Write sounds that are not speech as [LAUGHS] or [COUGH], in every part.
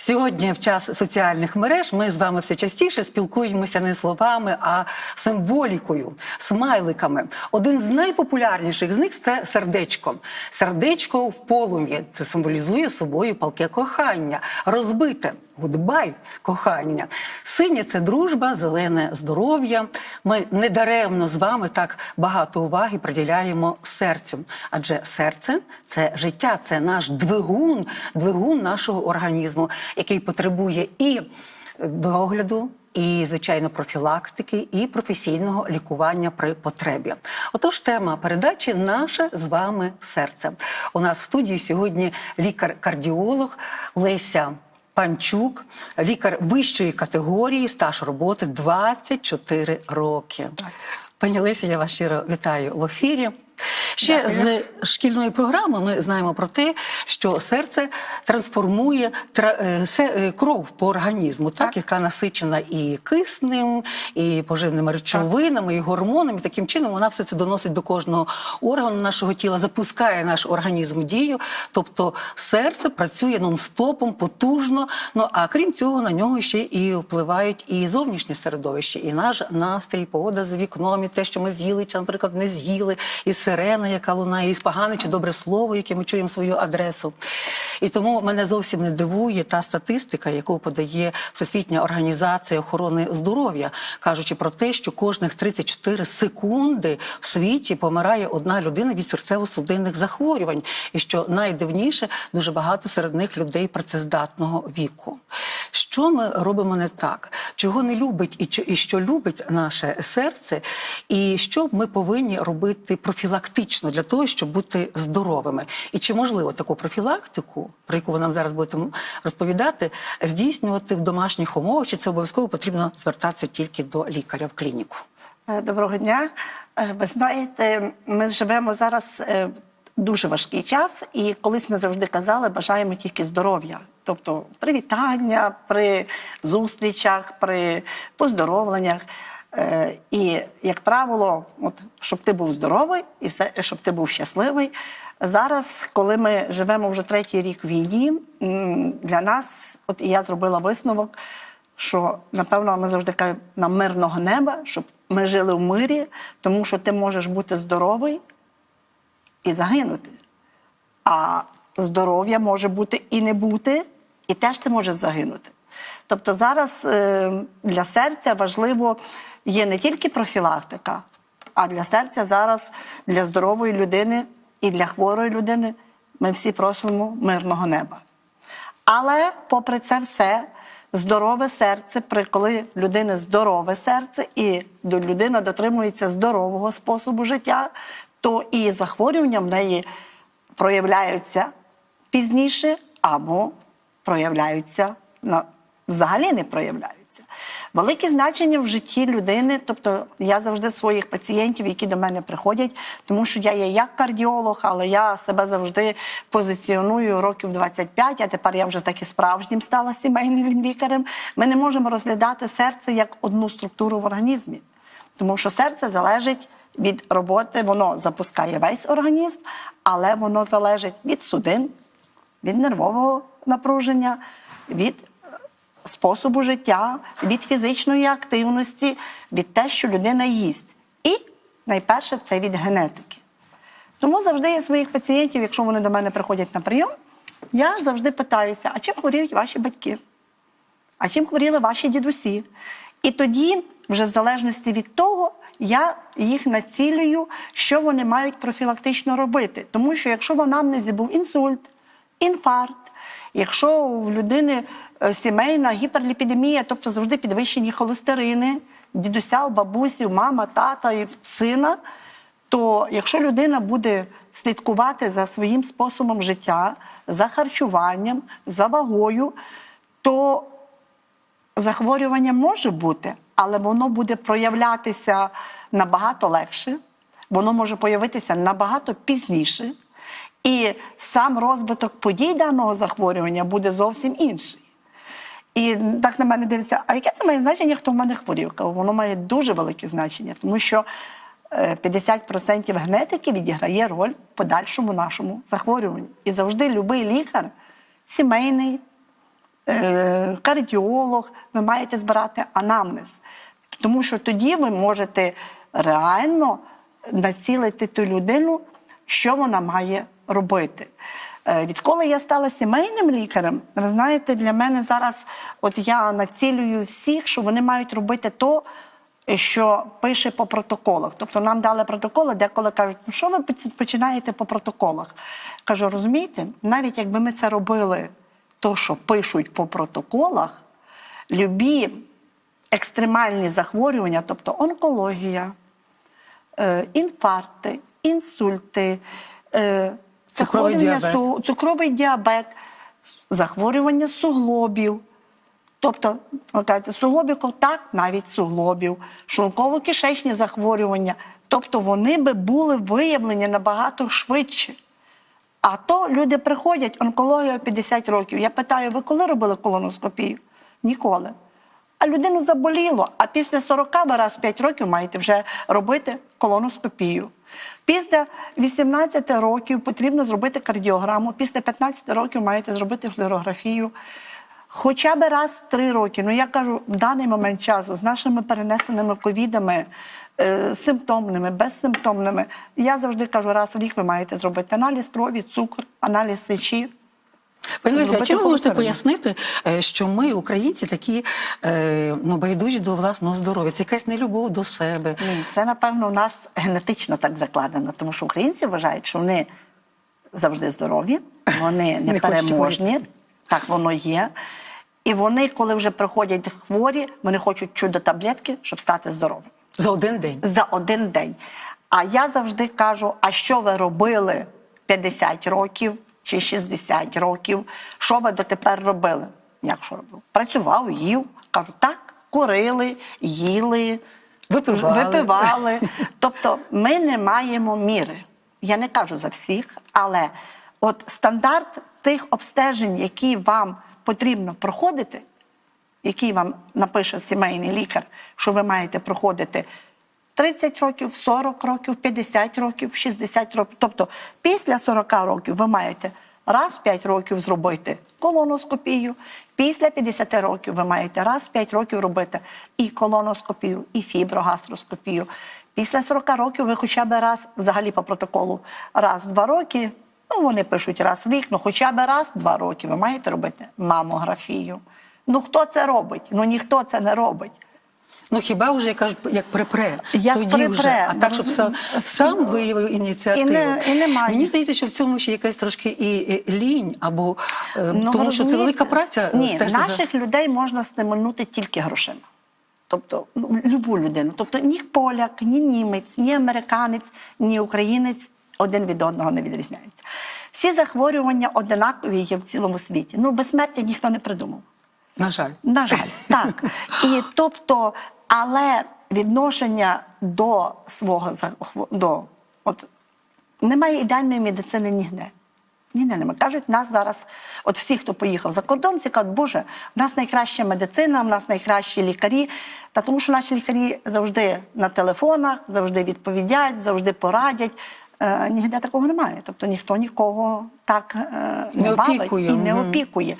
Сьогодні, в час соціальних мереж, ми з вами все частіше спілкуємося не словами, а символікою, смайликами. Один з найпопулярніших з них це сердечко. Сердечко в полум'ї. Це символізує собою палке кохання, розбите. Гудбай, кохання. Синє це дружба, зелене здоров'я. Ми недаремно з вами так багато уваги приділяємо серцю. Адже серце це життя, це наш двигун, двигун нашого організму, який потребує і догляду. І, звичайно, профілактики і професійного лікування при потребі. Отож, тема передачі наше з вами серце. У нас в студії сьогодні лікар-кардіолог Леся Панчук, лікар вищої категорії, стаж роботи 24 роки. Пані Лесі, я вас щиро вітаю в ефірі. Ще Дякую. з шкільної програми ми знаємо про те, що серце трансформує тра- е, се- е, кров по організму, так, Так. яка насичена і киснем, і поживними речовинами, і гормонами. Таким чином вона все це доносить до кожного органу нашого тіла, запускає наш організм дію. Тобто серце працює нон-стопом, потужно. Ну а крім цього, на нього ще і впливають і зовнішнє середовище, і наш настрій, погода за вікном, і те, що ми з'їли, чи, наприклад, не з'їли, і сирена, яка лунає, і погане чи добре слово, яке ми чуємо свою адресу. І тому мене зовсім не дивує та статистика, яку подає Всесвітня організація охорони здоров'я, кажучи про те, що кожних 34 секунди в світі помирає одна людина від серцево-судинних захворювань, і що найдивніше, дуже багато серед них людей працездатного віку. Що ми робимо не так? Чого не любить і що любить наше серце, і що ми повинні робити профілактично для того, щоб бути здоровими? І чи можливо таку профілактику, про яку ви нам зараз будете розповідати, здійснювати в домашніх умовах? Чи це обов'язково потрібно звертатися тільки до лікаря в клініку? Е, Доброго дня. Е, Ви знаєте, ми живемо зараз е, в дуже важкий час, і колись ми завжди казали, бажаємо тільки здоров'я. Тобто привітання при зустрічах, при поздоровленнях. Е, І, як правило, от, щоб ти був здоровий і все, щоб ти був щасливий. Зараз, коли ми живемо вже третій рік війні, для нас, от і я зробила висновок, що напевно ми завжди кажемо нам мирного неба, щоб ми жили в мирі, тому що ти можеш бути здоровий і загинути. А здоров'я може бути і не бути, і теж ти можеш загинути. Тобто зараз е, для серця важливо є не тільки профілактика, а для серця зараз для здорової людини і для хворої людини ми всі просимо мирного неба. Але, попри це все, здорове серце, коли людини здорове серце і людина дотримується здорового способу життя, то і захворювання в неї проявляються пізніше або проявляються взагалі не проявляються. Велике значення в житті людини, тобто я завжди своїх пацієнтів, які до мене приходять, тому що я є як кардіолог, але я себе завжди позиціоную років 25, а тепер я вже таки справжнім стала сімейним лікарем. Ми не можемо розглядати серце як одну структуру в організмі, тому що серце залежить від роботи, воно запускає весь організм, але воно залежить від судин, від нервового напруження, від способу життя, від фізичної активності, від те, що людина їсть. І найперше це від генетики. Тому завжди я своїх пацієнтів, якщо вони до мене приходять на прийом, я завжди питаюся, а чим хворіють ваші батьки? А чим хворіли ваші дідусі? І тоді, вже в залежності від того, я їх націлюю, що вони мають профілактично робити. Тому що якщо в анамнезі був інсульт, інфаркт, якщо у людини сімейна гіперліпідемія, тобто завжди підвищені холестерини, дідуся, у мама, тата і сина, то якщо людина буде слідкувати за своїм способом життя, за харчуванням, за вагою, то захворювання може бути, але воно буде проявлятися набагато легше, воно може появитися набагато пізніше. І сам розвиток подій даного захворювання буде зовсім інший. І так на мене дивиться, а яке це має значення, хто в мене хворів? Воно має дуже велике значення, тому що е, 50% генетики відіграє роль в подальшому нашому захворюванні. І завжди будь-який лікар, сімейний, е, кардіолог, ви маєте збирати анамнез. Тому що тоді ви можете реально націлити ту людину, що вона має робити. Е, Відколи я стала сімейним лікарем, ви знаєте, для мене зараз, от я націлюю всіх, що вони мають робити то, що пише по протоколах. Тобто нам дали протоколи, деколи кажуть, ну що ви починаєте по протоколах? Кажу, розумієте, навіть якби ми це робили, то, що пишуть по протоколах, любі екстремальні захворювання, тобто онкологія, е, інфаркти, інсульти, е, Цукровий діабет. су- цукровий діабет, захворювання суглобів. Тобто, кажете, суглобів, так, навіть суглобів, шлунково-кишечні захворювання. Тобто вони би були виявлені набагато швидше. А то люди приходять, онкологія 50 років. Я питаю, ви коли робили колоноскопію? Ніколи. А людину заболіло, а після 40 ви раз в 5 років маєте вже робити колоноскопію. Після 18 років потрібно зробити кардіограму, після 15 років маєте зробити флюорографію. Хоча б раз в три роки. Ну я кажу, в даний момент часу з нашими перенесеними ковідами, е, симптомними, безсимптомними, я завжди кажу, раз в рік ви маєте зробити аналіз крові, цукор, аналіз сечі. Пані Леся, а чим ви можете пояснити, е, що ми, українці, такі е, ну, байдужі до власного здоров'я? Це якась нелюбов до себе. Ні, це напевно у нас генетично так закладено, тому що українці вважають, що вони завжди здорові, вони Не непереможні, так воно є. І вони, коли вже приходять хворі, вони хочуть чудо таблетки, щоб стати здоровим За один день. за один день. А я завжди кажу: а що ви робили 50 років чи 60 років? Що ви дотепер робили? Як що робив? Працював, їв. Кажу, так, курили, їли, Випивали. випивали. [LAUGHS] Тобто ми не маємо міри. Я не кажу за всіх, але от стандарт тих обстежень, які вам потрібно проходити, який вам напише сімейний лікар, що ви маєте проходити 30 років, 40 років, 50 років, 60 років. Тобто після 40 років ви маєте раз в 5 років зробити колоноскопію, після 50 років ви маєте раз в 5 років робити і колоноскопію, і фіброгастроскопію. Після 40 років ви хоча б раз, взагалі по протоколу, раз в 2 роки, ну вони пишуть раз в рік, ну хоча б раз в 2 роки ви маєте робити мамографію. Ну хто це робить? Ну ніхто це не робить. Ну хіба вже як як припре, Як тоді припре. вже, а так, щоб Ну, сам, сам виявив ініціативу. І не- і немає. Мені здається, що в цьому ще якась трошки і, і лінь, або е, Ну, тому що це велика праця. Ні, за- наших людей можна стимульнути тільки грошима. Тобто ну, любу людину. Тобто ні поляк, ні німець, ні американець, ні українець один від одного не відрізняється. Всі захворювання одинакові є в цілому світі. Ну, безсмертя ніхто не придумав. На жаль. На жаль, так. І тобто, але відношення до свого до, от, немає ідеальної медицини ніде. Ніде немає. Кажуть, нас зараз, от всі, хто поїхав за кордон, всі кажуть, Боже, в нас найкраща медицина, в нас найкращі лікарі. Та тому що наші лікарі завжди на телефонах, завжди відповідять, завжди порадять. Е, ніде такого немає. Тобто ніхто нікого так е, не, Не бавить і не опікує.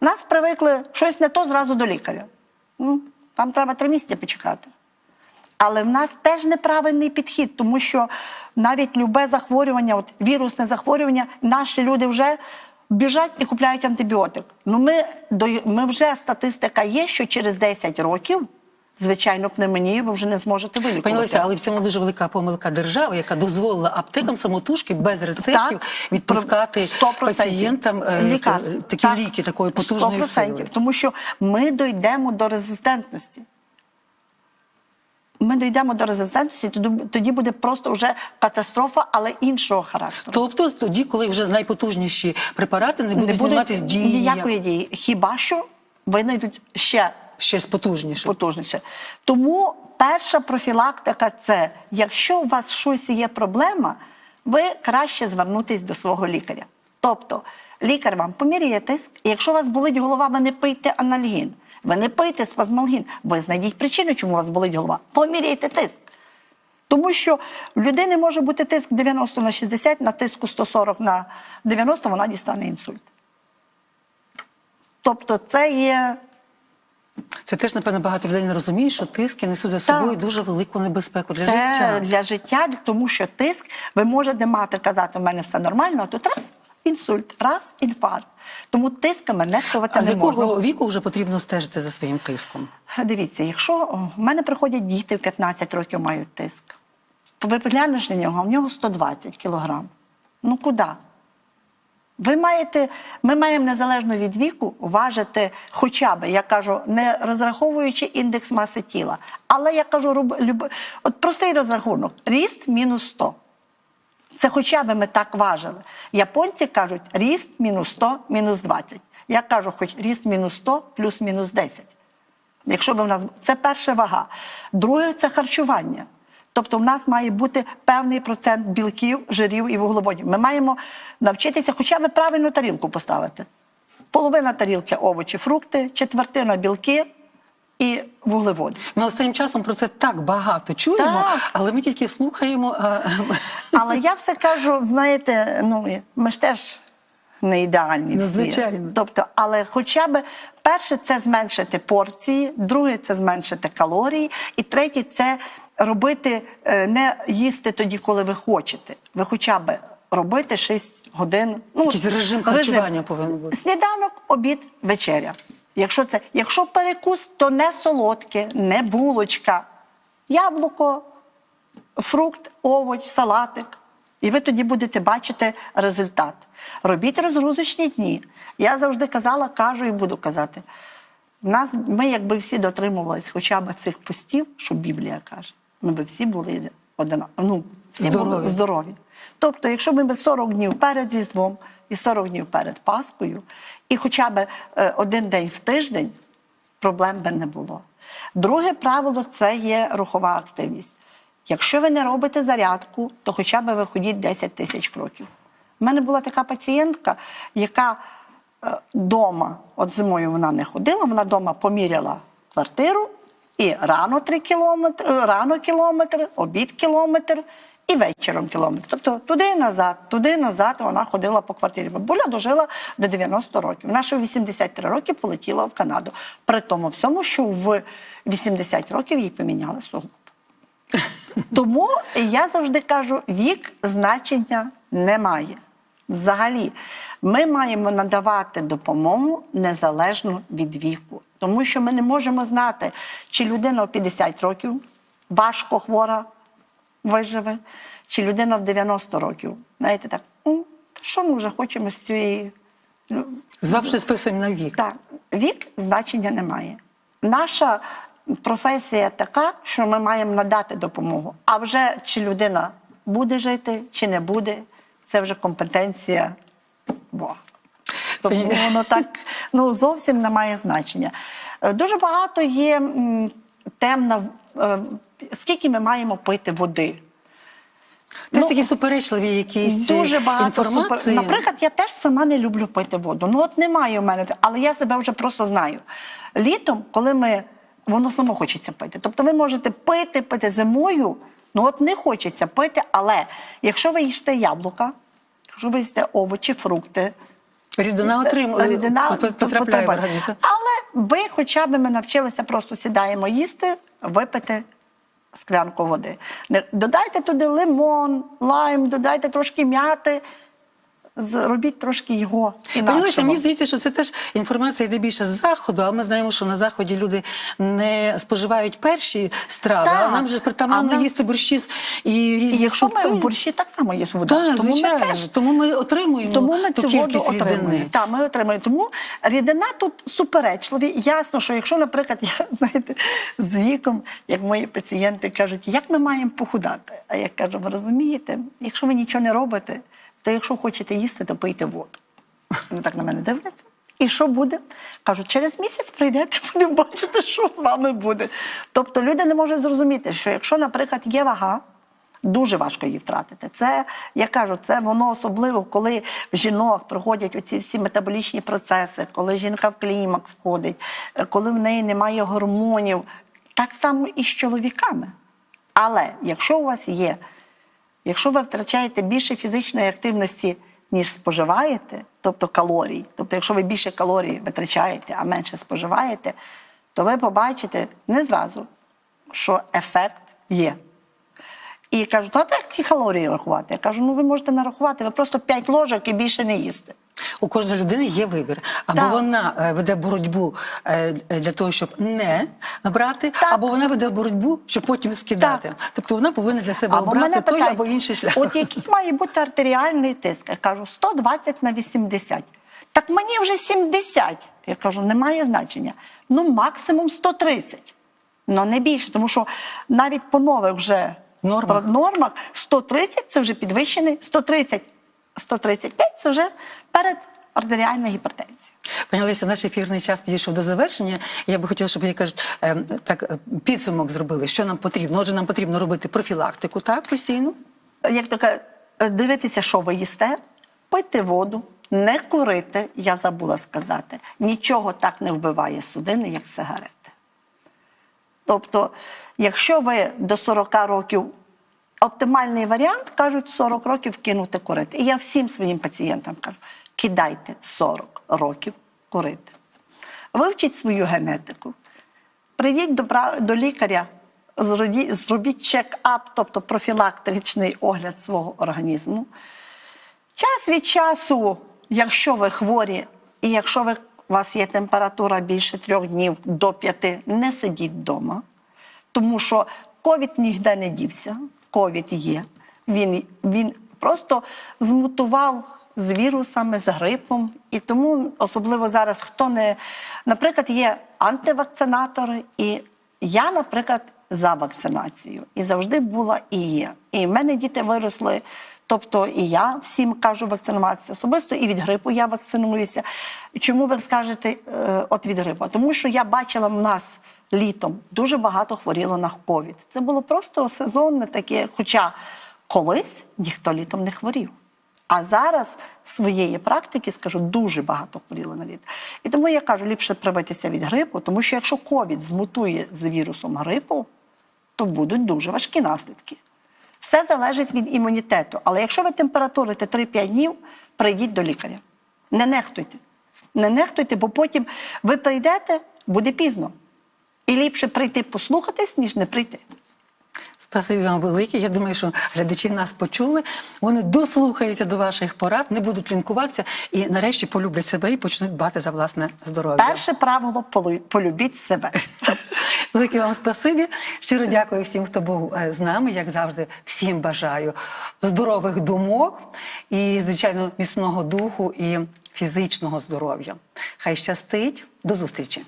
Нас привикли щось не то зразу до лікаря. Ну, там треба три місяці почекати. Але в нас теж неправильний підхід, тому що навіть любе захворювання, от вірусне захворювання, наші люди вже біжать і купляють антибіотик. Ну ми, ми вже статистика є, що через 10 років, звичайно, пневмонію ви вже не зможете вилікувати. Пані але в цьому дуже велика помилка держави, яка дозволила аптекам самотужки без рецептів Так, відпускати пацієнтам е, такі Так. ліки такої потужної 100%. сили. Тому що ми дійдемо до резистентності. Ми дійдемо до резистентності, тоді, буде просто вже катастрофа, але іншого характеру. Тобто тоді, коли вже найпотужніші препарати не будуть, мати дії ніякої дії. Хіба що винайдуть ще щось потужніше. потужніше. Тому перша профілактика це, якщо у вас щось є проблема, ви краще звернутись до свого лікаря. Тобто лікар вам поміряє тиск, і якщо у вас болить голова, ви не пийте анальгін, ви не пийте спазмалгін, ви знайдіть причину, чому у вас болить голова. Поміряйте тиск. Тому що в людини може бути тиск 90 на 60, на тиску 140 на 90 вона дістане інсульт. Тобто це є Це теж, напевно, багато людей не розуміють, що тиски несуть за Так. собою дуже велику небезпеку для це життя. для життя, тому що тиск, ви можете мати казати, у мене все нормально, а тут раз інсульт, раз інфаркт. Тому тисками нехтувати А з не якого можна. віку вже потрібно стежити за своїм тиском? Дивіться, якщо в мене приходять діти в 15 років мають тиск, ви поглянеш на нього, а в нього 120 кілограм. Ну куди? Ви маєте, ми маємо незалежно від віку важити хоча б, я кажу, не розраховуючи індекс маси тіла. Але я кажу, роб- люб- от простий розрахунок: ріст мінус 100. Це хоча б ми так важили. Японці кажуть, ріст мінус 100, мінус 20. Я кажу, хоч ріст мінус 100, плюс мінус 10. Якщо б в нас це перша вага. Друге це харчування. Тобто в нас має бути певний процент білків, жирів і вуглеводів. Ми маємо навчитися хоча б правильну тарілку поставити. Половина тарілки овочі, фрукти, четвертина білки і вуглеводи. Ми останнім часом про це так багато чуємо, Так. але ми тільки слухаємо. А... Але я все кажу, знаєте, ну ми ж теж не ідеальні всі. звичайно. Тобто, але хоча б перше це зменшити порції, друге це зменшити калорії, і третє це робити, е, не їсти тоді, коли ви хочете. Ви хоча б робити 6 годин. Ну, Якийсь режим харчування повинен бути. Сніданок, обід, вечеря. Якщо це, якщо перекус, то не солодке, не булочка, яблуко, фрукт, овоч, салатик. І ви тоді будете бачити результат. Робіть розгрузочні дні. Я завжди казала, кажу і буду казати. Нас, ми, якби всі дотримувались хоча б цих постів, що Біблія каже, ми б всі були одина, ну, всі Здорові. були здорові. Тобто, якщо ми б 40 днів перед Різдвом і 40 днів перед Паскою, і хоча б е, один день в тиждень, проблем би не було. Друге правило це є рухова активність. Якщо ви не робите зарядку, то хоча б ви ходіть 10 тисяч кроків. У мене була така пацієнтка, яка вдома, от зимою вона не ходила, вона вдома поміряла квартиру і рано 3 кілометри, е, рано кілометр, обід кілометр і вечором кілометр. Тобто туди і назад, туди і назад вона ходила по квартирі. Бабуля дожила до 90 років. Вона ще в 83 роки полетіла в Канаду. При тому всьому, що в 80 років їй поміняли суглоб. [LAUGHS] Тому я завжди кажу: вік значення немає. Взагалі, ми маємо надавати допомогу незалежно від віку, тому що ми не можемо знати, чи людина в 50 років важко хвора виживе, чи людина в 90 років. Знаєте, так, «М, що ми вже хочемо з цієї Завжди списуємо на вік. так, вік значення не має. Наша професія така, що ми маємо надати допомогу. А вже чи людина буде жити, чи не буде, це вже компетенція. Тому воно [LAUGHS] так ну, зовсім не має значення. Е, Дуже багато є м, тем, на, е, скільки ми маємо пити води. Теж Ну, такі суперечливі якісь Дуже багато інформації. супер- Наприклад, я теж сама не люблю пити воду. Ну от немає у мене, але я себе вже просто знаю. Літом, коли ми воно само хочеться пити. Тобто ви можете пити, пити зимою. Ну от не хочеться пити, але якщо ви їсте яблука, якщо ви їсте овочі, фрукти, Рідина отримує, рідина от- от потрапляє в організм. Але ви хоча б ми навчилися, просто сідаємо їсти, випити склянку води. Додайте туди лимон, лайм, додайте трошки м'яти, зробіть трошки його інакшого. мені здається, що це теж інформація йде більше з заходу, а ми знаємо, що на заході люди не споживають перші страви, Так. а нам вже притаманно нам- їсти борщі і різні І якщо ми супи. в борщі так само є вода. Так, тому звичайно. ми теж Тому ми отримуємо Тому ми ту цю воду кількість отримуємо. рідини. Так, ми отримуємо. Тому рідина тут суперечливі. Ясно, що якщо, наприклад, [LAUGHS] я знаєте, з віком, як мої пацієнти кажуть, як ми маємо похудати? А я кажу, ви розумієте, якщо ви нічого не робите, то якщо хочете їсти, то пийте воду. Вони так на мене дивляться. І що буде? Кажуть, через місяць прийдете, [LAUGHS] будемо бачити, що з вами буде. Тобто люди не можуть зрозуміти, що якщо, наприклад, є вага, Дуже важко її втратити. Це, я кажу, це воно особливо, коли в жінок проходять оці всі метаболічні процеси, коли жінка в клімакс входить, е, коли в неї немає гормонів. Так само і з чоловіками. Але якщо у вас є, якщо ви втрачаєте більше фізичної активності, ніж споживаєте, тобто калорій, тобто, якщо ви більше калорій витрачаєте, а менше споживаєте, то ви побачите не зразу, що ефект є. І кажуть, а як ці калорії рахувати? Я кажу, ну ви можете нарахувати, ви просто 5 ложок і більше не їсте. У кожної людини є вибір. Або Так. вона е, веде боротьбу е, для того, щоб не набрати, Так. або вона веде боротьбу, щоб потім скидати. Так. Тобто вона повинна для себе Або обрати той питають, або інший шлях. От який має бути артеріальний тиск? Я кажу, 120 на 80. Так мені вже 70. Я кажу, немає значення. Ну, максимум 130. Ну, не більше, тому що навіть по нових вже Нормах. нормах 130 це вже підвищений, 130, 135 це вже перед артеріальною гіпертензією. Пані Олеся, наш ефірний час підійшов до завершення. Я би хотіла, щоб ви кажуть, е, так е, підсумок зробили, що нам потрібно. Отже, нам потрібно робити профілактику, так постійно. як то кажуть, дивитися, що ви їсте, пити воду, не курити, я забула сказати. Нічого так не вбиває судини, як сигарети. Тобто, якщо ви до 40 років оптимальний варіант, кажуть, 40 років кинути курити. І я всім своїм пацієнтам кажу: кидайте 40 років курити. Вивчіть свою генетику, прийдіть до, до лікаря, зробіть чек-ап, тобто профілактичний огляд свого організму. Час від часу, якщо ви хворі, і якщо ви, у вас є температура більше трьох днів до п'яти, не сидіть вдома, тому що ковід ніде не дівся, ковід є. Він, він просто змутував з вірусами, з грипом. І тому, особливо зараз, хто не. Наприклад, є антивакцинатори, і я, наприклад, за вакцинацію. І завжди була і є. І в мене діти виросли. Тобто і я всім кажу вакцинуватися. Особисто і від грипу я вакцинуюся. Чому ви скажете е, от від грипу? Тому що я бачила в нас літом дуже багато хворіло на ковід. Це було просто сезонне таке, хоча колись ніхто літом не хворів. А зараз своєї практики скажу, дуже багато хворіло на літо. І тому я кажу, ліпше привитися від грипу, тому що якщо ковід змутує з вірусом грипу, то будуть дуже важкі наслідки. Все залежить від імунітету. Але якщо ви температурите 3-5 днів, прийдіть до лікаря. Не нехтуйте. Не нехтуйте, бо потім ви прийдете, буде пізно. І ліпше прийти послухатись, ніж не прийти. Спасибі вам велике. Я думаю, що глядачі нас почули. Вони дослухаються до ваших порад, не будуть лінкуватися і нарешті полюблять себе і почнуть дбати за власне здоров'я. Перше правило полюбіть себе. [LAUGHS] Велике вам спасибі. Щиро дякую всім, хто був е, з нами. Як завжди, всім бажаю здорових думок і, звичайно, міцного духу і фізичного здоров'я. Хай щастить. До зустрічі.